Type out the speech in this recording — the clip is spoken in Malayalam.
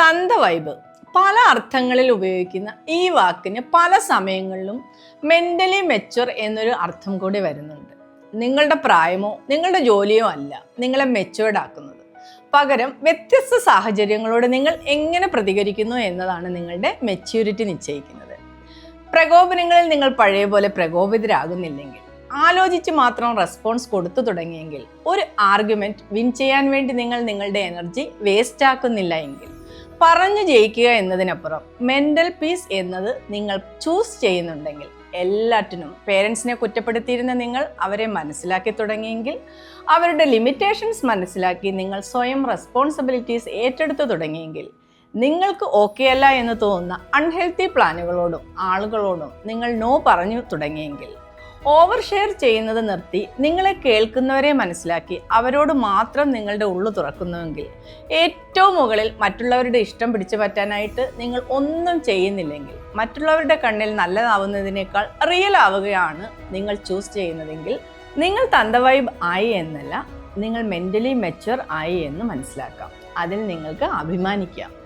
തന്ത വൈബ്. പല അർത്ഥങ്ങളിൽ ഉപയോഗിക്കുന്ന ഈ വാക്കിന് പല സമയങ്ങളിലും മെന്റലി മെച്ചുർ എന്നൊരു അർത്ഥം കൂടി വരുന്നുണ്ട്. നിങ്ങളുടെ പ്രായമോ നിങ്ങളുടെ ജോലിയോ അല്ല നിങ്ങളെ മെച്ചുവേർഡ് ആക്കുന്നത്. പകരം വ്യത്യസ്ത സാഹചര്യങ്ങളോട് നിങ്ങൾ എങ്ങനെ പ്രതികരിക്കുന്നു എന്നതാണ് നിങ്ങളുടെ മെച്യൂരിറ്റി നിശ്ചയിക്കുന്നത്. പ്രകോപനങ്ങളിൽ നിങ്ങൾ പഴയ പോലെ പ്രകോപിതരാകുന്നില്ലെങ്കിൽ ആലോചിച്ച് മാത്രം റെസ്പോൺസ് കൊടുത്തു തുടങ്ങിയെങ്കിൽ ഒരു ആർഗ്യുമെന്റ് വിൻ ചെയ്യാൻ വേണ്ടി നിങ്ങൾ നിങ്ങളുടെ എനർജി വേസ്റ്റ് ആക്കുന്നില്ല എങ്കിൽ. പറഞ്ഞു ജയിക്കുക എന്നതിനപ്പുറം മെന്റൽ പീസ് എന്നത് നിങ്ങൾ ചൂസ് ചെയ്യുന്നുണ്ടെങ്കിൽ എല്ലാറ്റിനും പേരൻസിനെ കുറ്റപ്പെടുത്തിയിരുന്ന നിങ്ങൾ അവരെ മനസ്സിലാക്കി തുടങ്ങിയെങ്കിൽ അവരുടെ ലിമിറ്റേഷൻസ് മനസ്സിലാക്കി നിങ്ങൾ സ്വയം റെസ്പോൺസിബിലിറ്റീസ് ഏറ്റെടുത്തു തുടങ്ങിയെങ്കിൽ നിങ്ങൾക്ക് ഓക്കെ അല്ല എന്ന് തോന്നുന്ന അൺഹെൽത്തി പ്ലാനുകളോടും ആളുകളോടും നിങ്ങൾ നോ പറഞ്ഞു തുടങ്ങിയെങ്കിൽ ഓവർ ഷെയർ ചെയ്യുന്നത് നിർത്തി നിങ്ങളെ കേൾക്കുന്നവരെ മനസ്സിലാക്കി അവരോട് മാത്രം നിങ്ങളുടെ ഉള്ളു തുറക്കുന്നുവെങ്കിൽ ഏറ്റവും മുകളിൽ മറ്റുള്ളവരുടെ ഇഷ്ടം പിടിച്ചു പറ്റാനായിട്ട് നിങ്ങൾ ഒന്നും ചെയ്യുന്നില്ലെങ്കിൽ മറ്റുള്ളവരുടെ കണ്ണിൽ നല്ലതാവുന്നതിനേക്കാൾ റിയൽ ആവുകയാണ് നിങ്ങൾ ചൂസ് ചെയ്യുന്നതെങ്കിൽ നിങ്ങൾ തന്ത വൈബ് ആയി എന്നല്ല നിങ്ങൾ മെന്റലി മെച്ചുവർ ആയി എന്ന് മനസ്സിലാക്കാം. അതിൽ നിങ്ങൾക്ക് അഭിമാനിക്കാം.